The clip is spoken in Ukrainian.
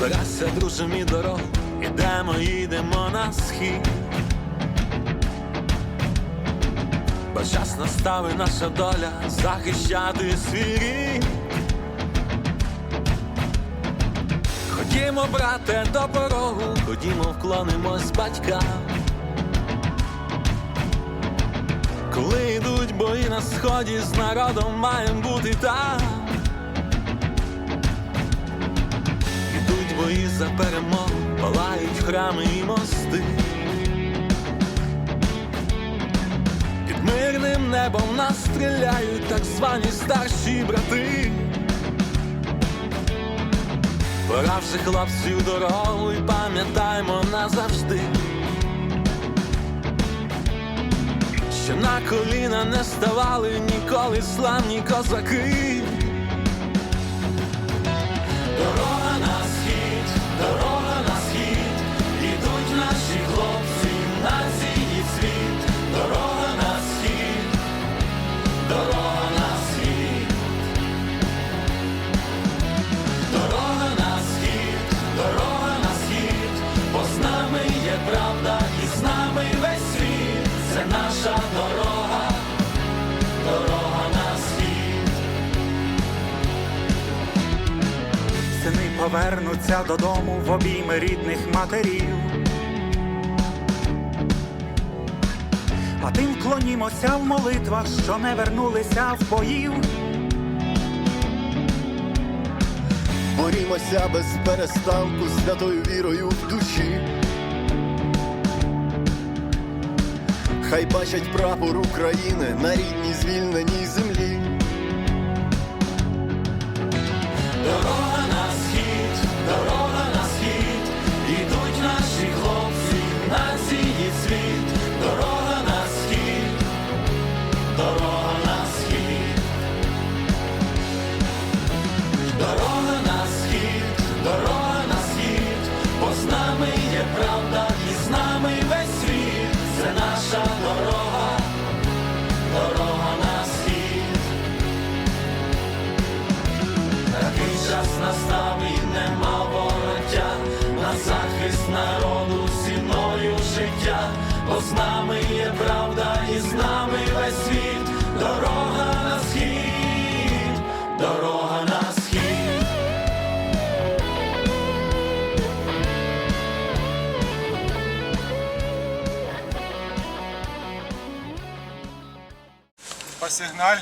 Збирайся, друже, мій дорогу, ідемо, їдемо на схід. Бо час настав і наша доля захищати свій. Ходімо, брате, до порогу, ходімо, вклонимось батькам. Коли йдуть бої на сході, з народом маєм бути там. Бої за перемогу, палають храми і мости. Під мирним небом нас стріляють так звані старші брати. Пора вже хлопці в дорогу і пам'ятаймо назавжди. Що на коліна не ставали ніколи славні козаки. Наша дорога, дорога на схід. Сини повернуться додому в обійми рідних матерів. А тим вклонімося в молитвах, що не вернулися в боїв. Борімося без перестанку святою вірою в душі. Хай бачать прапор України на рідній звільненій землі. Дорога на схід, дорога на схід, ідуть наші хлопці, нації світ, дорога на схід, дорога на схід, дорога на схід, дорога на схід, бо з нами є правда і з нами Sernalho.